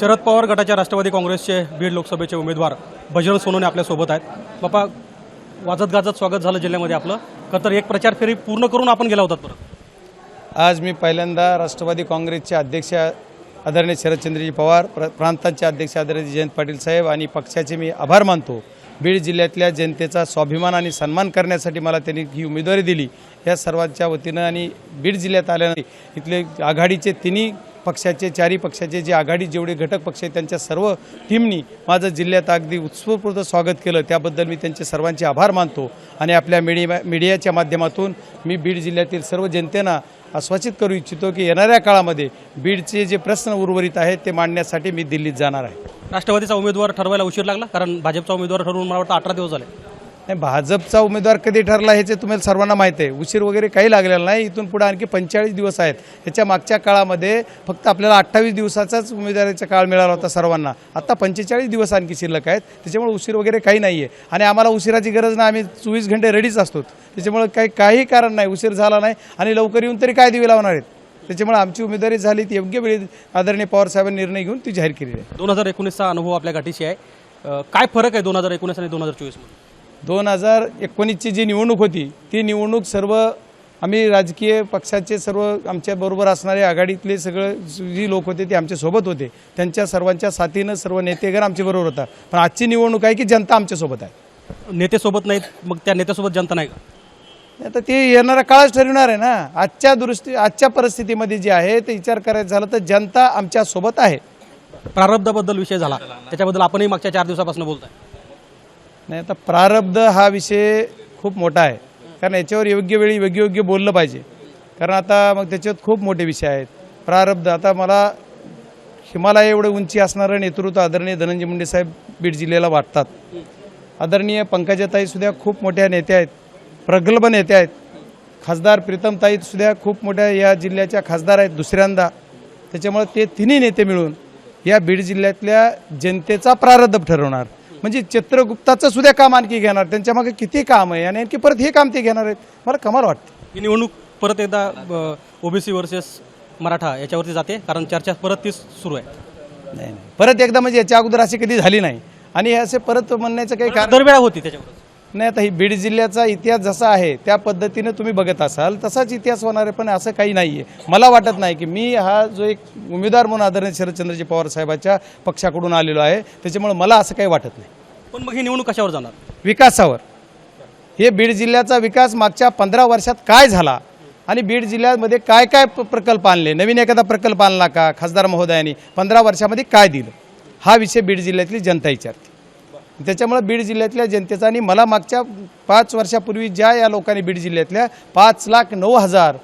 शरद पवार गटाच्या राष्ट्रवादी काँग्रेसचे बीड लोकसभेचे उमेदवार बजरंग सोनोने आपल्यासोबत आहेत. बापा वाजत गाजत स्वागत झालं जिल्ह्यामध्ये आपलं. खतर तर एक प्रचार फेरी पूर्ण करून आपण गेला होतात परत आज मी पहिल्यांदा राष्ट्रवादी काँग्रेसचे अध्यक्ष आदरणीय शरदचंद्रजी पवार प्र प्रांतांचे अध्यक्ष आदरणीय जयंत पाटील साहेब आणि पक्षाचे मी आभार मानतो. बीड जिल्ह्यातल्या जनतेचा स्वाभिमान आणि सन्मान करण्यासाठी मला त्यांनी ही उमेदवारी दिली. या सर्वांच्या वतीनं आणि बीड जिल्ह्यात आल्यानंतर इथले आघाडीचे तिन्ही पक्षाचे चारही पक्षाचे जे आघाडी जेवढे घटक पक्ष आहेत त्यांच्या सर्व टीमनी माझं जिल्ह्यात अगदी उत्स्फूर्त स्वागत केलं. त्याबद्दल मी त्यांचे सर्वांचे आभार मानतो आणि आपल्या मीडिया मीडियाच्या माध्यमातून मी बीड जिल्ह्यातील सर्व जनतेना आश्वासित करू इच्छितो की येणाऱ्या काळामध्ये बीडचे जे प्रश्न उर्वरित आहेत ते मांडण्यासाठी मी दिल्लीत जाणार आहे. राष्ट्रवादीचा उमेदवार ठरवायला उशीर लागला कारण भाजपचा उमेदवार ठरवून मला वाटतं अठरा दिवस झाले. नाही भाजपचा उमेदवार कधी ठरला ह्याचे तुम्हाला सर्वांना माहीत आहे. उशीर वगैरे काही लागलेला नाही. इथून पुढे आणखी पंचेचाळीस दिवस आहेत. ह्याच्या मागच्या काळामध्ये फक्त आपल्याला अठ्ठावीस दिवसाचाच उमेदवारीचा काळ मिळाला होता सर्वांना. आता पंचेचाळीस दिवस आणखी शिल्लक आहेत. त्याच्यामुळे उशीर वगैरे काही नाही आहे आणि आम्हाला उशिराची गरज नाही. आम्ही चोवीस घंटे रेडीच असतो. त्याच्यामुळे काही काही कारण नाही. उशीर झाला नाही. आणि लवकर येऊन तरी काय दिवे लावणार आहेत? त्याच्यामुळे आमची उमेदवारी झाली ती योग्य वेळी आदरणीय पवार साहेबांनी निर्णय घेऊन ती जाहीर केली आहे. दोन हजार एकोणीसचा अनुभव आपल्या गाठीशी आहे. काय फरक आहे दोन हजार एकोणीस आणि दोन हजार चोवीसमध्ये दोन हजार एकोणीसची जी निवडणूक होती ती निवडणूक सर्व आम्ही राजकीय पक्षाचे सर्व आमच्याबरोबर असणारे आघाडीतले सगळं जी लोक होते ते आमच्यासोबत होते. त्यांच्या सर्वांच्या साथीनं सर्व नेतेगण आमच्याबरोबर होता. पण आजची निवडणूक आहे की जनता आमच्यासोबत आहे? नेतेसोबत नाहीत मग त्या नेत्यासोबत जनता नाही का? आता ते येणारा काळच ठरवणार आहे ना. आजच्या दृष्टी आजच्या परिस्थितीमध्ये जे आहे ते विचार करायचं झालं तर जनता आमच्यासोबत आहे. प्रारब्धाबद्दल विषय झाला. त्याच्याबद्दल आपणही मागच्या चार दिवसापासून बोलताय. नाही आता प्रारब्ध हा विषय खूप मोठा आहे. कारण याच्यावर योग्य वेळी योग्य योग्य बोललं पाहिजे. कारण आता मग त्याच्यात खूप मोठे विषय आहेत. प्रारब्ध आता मला हिमालय एवढं उंची असणारं नेतृत्व आदरणीय धनंजय मुंडे साहेब बीड जिल्ह्याला वाटतात. आदरणीय पंकजाताई सुद्धा खूप मोठ्या नेत्या आहेत. प्रगल्भ नेत्या आहेत. खासदार प्रीतमताई सुद्धा खूप मोठ्या या जिल्ह्याच्या खासदार आहेत दुसऱ्यांदा. त्याच्यामुळे ते तिन्ही नेते मिळून या बीड जिल्ह्यातल्या जनतेचा प्रारब्ध ठरवणार. म्हणजे चित्रगुप्ताचं सुद्धा काम आणखी घेणार त्यांच्या मागे किती काम आहे? आणि आणखी परत हे काम ते घेणार आहेत. मला कमाल वाटते. ही निवडणूक परत एकदा ओबीसी वर्सेस मराठा याच्यावरती जाते कारण चर्चा परत तीच सुरू आहे. नाही परत एकदा म्हणजे याच्या अगोदर अशी कधी झाली नाही. आणि हे असे परत म्हणण्याचं काही कारण दरवेळा होती त्याच्यावर नाही आता ही बीड जिल्ह्याचा इतिहास जसा आहे त्या पद्धतीने तुम्ही बघत असाल तसाच इतिहास होणार आहे पण असं काही नाही आहे मला वाटत नाही की मी हा जो एक उमेदवार म्हणून आदरणीय शरदचंद्रजी पवार साहेबाच्या पक्षाकडून आलेलो आहे त्याच्यामुळे मला असं काही वाटत नाही. पण मग ही निवडणूक कशावर जाणार? विकासावर. हे बीड जिल्ह्याचा विकास मागच्या पंधरा वर्षात काय झाला? आणि बीड जिल्ह्यामध्ये काय काय प्रकल्प आणले? नवीन एखादा प्रकल्प आणला का खासदार महोदयांनी? पंधरा वर्षामध्ये काय दिलं? हा विषय बीड जिल्ह्यातली जनता विचारते. त्याच्यामुळे बीड जिल्ह्यातल्या जनतेचा आणि मला मागच्या पाच वर्षापूर्वी ज्या या लोकांनी बीड जिल्ह्यातल्या पाच लाख नऊ हजार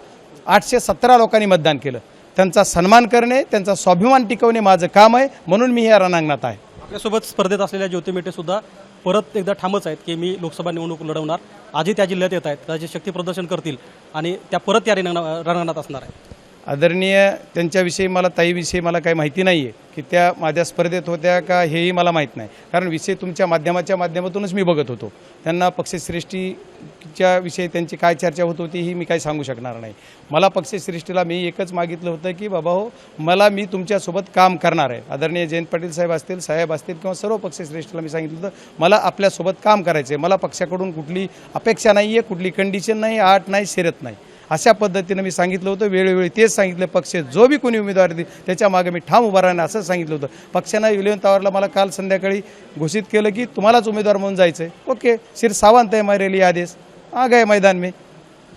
आठशे सतरा लोकांनी मतदान केलं. त्यांचा सन्मान करणे त्यांचा स्वाभिमान टिकवणे माझं काम आहे म्हणून मी या रणांगणात आहे. आपल्यासोबत स्पर्धेत असलेल्या ज्योती मेटे सुद्धा परत एकदा ठामच आहेत की मी लोकसभा निवडणूक लढवणार. आजही त्या जिल्ह्यात येत आहेत. त्याचे शक्ती प्रदर्शन करतील आणि त्या परत त्या रिंगणा रणांगणात असणार आहेत. आदरणीय त्यांच्याविषयी मला ताईविषयी मला काही माहिती नाही आहे की त्या माझ्या स्पर्धेत होत्या का हेही मला माहीत नाही. कारण विषय तुमच्या माध्यमाच्या माध्यमातूनच मी बघत होतो. त्यांना पक्षश्रेष्ठीच्या विषयी त्यांची काय चर्चा होत होती ही मी काही सांगू शकणार नाही. मला पक्षश्रेष्ठीला मी एकच मागितलं होतं की बाबा हो मला मी तुमच्यासोबत काम करणार आहे. आदरणीय जयंत पाटील साहेब असतील साहेब असतील किंवा सर्व पक्षश्रेष्ठीला मी सांगितलं होतं मला आपल्यासोबत काम करायचं आहे मला पक्षाकडून कुठली अपेक्षा नाही आहे कुठली कंडिशन नाही आट नाही शिरत नाही. अशा पद्धतीनं मी सांगितलं होतं वेळोवेळी तेच सांगितलं पक्ष जो बी कोणी उमेदवार देईल त्याच्यामागे मी ठाम उभा राहणार असं सांगितलं होतं. पक्षानं इलेवन तावरला मला काल संध्याकाळी घोषित केलं की तुम्हालाच उमेदवार म्हणून जायचं आहे ओके शिर सावंत आहे मेरे आदेश. आ गए मैदान मी.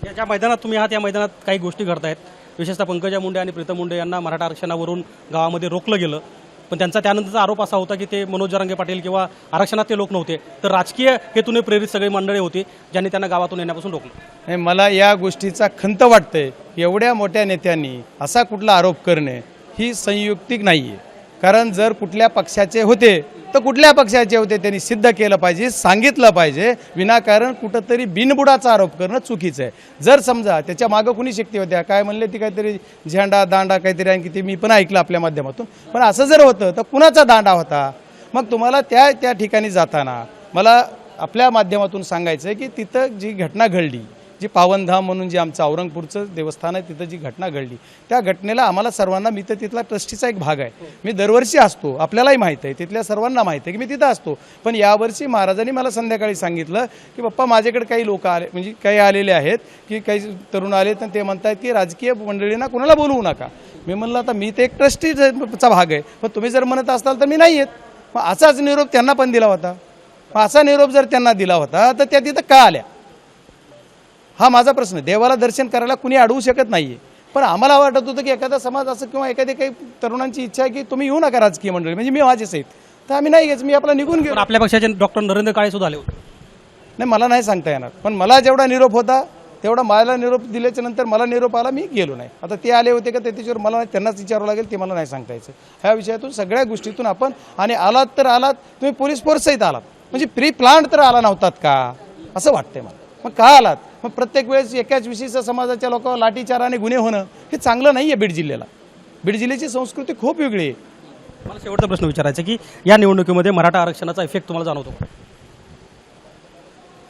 याच्या मैदानात तुम्ही आहात या मैदानात काही गोष्टी घडत आहेत विशेषतः पंकजा मुंडे आणि प्रीतम मुंडे यांना मराठा आरक्षणावरून गावामध्ये रोखलं गेलं. पण त्यांचा त्यानंतरचा आरोप असा होता की ते मनोज जरांगे पाटील किंवा आरक्षणात ते लोक नव्हते. तर राजकीय हेतूने प्रेरित सगळी मंडळी होती ज्यांनी त्यांना गावातून येण्यापासून रोखलं. नाही मला या गोष्टीचा खंत वाटतंय एवढ्या मोठ्या नेत्यांनी असा कुठला आरोप करणे ही संयुक्तिक नाही आहे कारण जर कुठल्या पक्षाचे होते तर कुठल्या पक्षाचे होते त्यांनी सिद्ध केलं पाहिजे सांगितलं पाहिजे. विनाकारण कुठंतरी बिनबुडाचा आरोप करणं चुकीचं आहे. जर समजा त्याच्या मागं कुणी शक्ती होत्या काय म्हणले ती काहीतरी झेंडा दांडा काहीतरी आणखी ते मी पण ऐकलं आपल्या माध्यमातून. पण असं जर होतं तर कुणाचा दांडा होता? मग तुम्हाला त्या त्या ठिकाणी जाताना मला आपल्या माध्यमातून सांगायचं आहे की तिथं जी घटना घडली जी पावनधाम म्हणून जे आमचं औरंगपूरचं देवस्थान आहे तिथं जी घटना घडली त्या घटनेला आम्हाला सर्वांना मी तर तिथला ट्रस्टीचा एक भाग आहे. मी दरवर्षी असतो आपल्यालाही माहीत आहे तिथल्या सर्वांना माहीत आहे की मी तिथं असतो. पण यावर्षी महाराजांनी मला संध्याकाळी सांगितलं की बाप्पा माझ्याकडे काही लोक आले म्हणजे काही आलेले आहेत की काही तरुण आले तर ते म्हणतात की राजकीय मंडळींना कोणाला बोलवू नका. मी म्हणलं आता मी तर एक ट्रस्टीचा भाग आहे पण तुम्ही जर म्हणत असाल तर मी नाही येत. मग असाच निरोप त्यांना पण दिला होता. मग असा निरोप जर त्यांना दिला होता तर त्या तिथं का आल्या? हा माझा प्रश्न आहे. देवाला दर्शन करायला कुणी अडवू शकत नाहीये. पण आम्हाला वाटत होतं की एखादा समाज असं किंवा एखादी काही तरुणांची इच्छा आहे की तुम्ही येऊ नका राजकीय मंडळी. म्हणजे मी माझेच आहेत तर आम्ही नाही घ्यायचं. मी आपला निघून गेलो. पण आपल्या पक्षाचे डॉक्टर नरेंद्र काळे सुद्धा आले होते. नाही मला नाही सांगता येणार. पण मला जेवढा निरोप होता तेवढा मला निरोप दिल्याच्या नंतर मला निरोप आला मी गेलो नाही. आता ते आले होते का त्याच्यावर मला नाही- त्यांनाच विचारावं लागेल ते मला नाही सांगता यायचं. ह्या विषयातून सगळ्या गोष्टीतून आपण आणि आलात तर आलात तुम्ही पोलीस फोर्ससहित आलात. म्हणजे प्री प्लांट तर आला नव्हतात का? असं वाटतंय मला. मग का आलात मग प्रत्येक वेळेस एकाच विशिष्ट समाजाच्या लोकांवर लाठीचाराने गुन्हे होणं हे चांगलं नाही आहे बीड जिल्ह्याला. बीड जिल्ह्याची संस्कृती खूप वेगळी आहे. मला शेवटचा प्रश्न विचारायचा की या निवडणुकीमध्ये मराठा आरक्षणाचा इफेक्ट तुम्हाला जाणवतो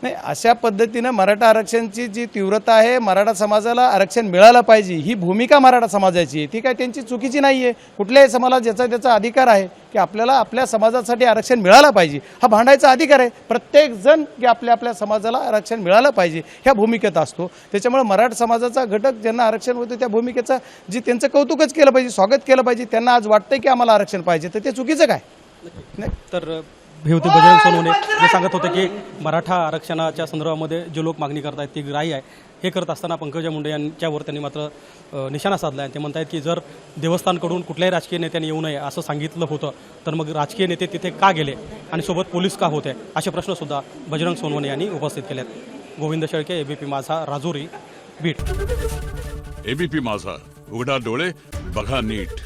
नाही अशा पद्धतीनं मराठा आरक्षणची जी तीव्रता आहे मराठा समाजाला आरक्षण मिळालं पाहिजे ही भूमिका मराठा समाजाची आहे. ती काय त्यांची चुकीची नाही आहे कुठल्याही समाजाला ज्याचा त्याचा अधिकार आहे की आपल्याला आपल्या समाजासाठी आरक्षण मिळालं पाहिजे. हा भांडायचा अधिकार आहे. प्रत्येक जण की आपल्या आपल्या समाजाला आरक्षण मिळालं पाहिजे ह्या भूमिकेत असतो. त्याच्यामुळे मराठा समाजाचा घटक ज्यांना आरक्षण होतं त्या भूमिकेचा जी त्यांचं कौतुकच केलं पाहिजे स्वागत केलं पाहिजे त्यांना आज वाटतंय की आम्हाला आरक्षण पाहिजे. तर ते चुकीचं काय? नाही. तर हे होते बजरंग सोनवणे. जे सांगत होते की मराठा आरक्षणाच्या संदर्भामध्ये जे लोक मागणी करतायत ती ग्राही आहे. हे करत असताना पंकजा मुंडे यांच्यावर त्यांनी मात्र निशाणा साधला आहे. ते म्हणतायत की जर देवस्थानकडून कुठल्याही राजकीय नेत्यांनी येऊ नये असं सांगितलं होतं तर मग राजकीय नेते तिथे का गेले आणि सोबत पोलीस का होते असे प्रश्नसुद्धा बजरंग सोनवणे यांनी उपस्थित केले आहेत गोविंद शेळके एबीपी माझा राजुरी बीट एबीपी माझा उघडा डोळे बघा नीट.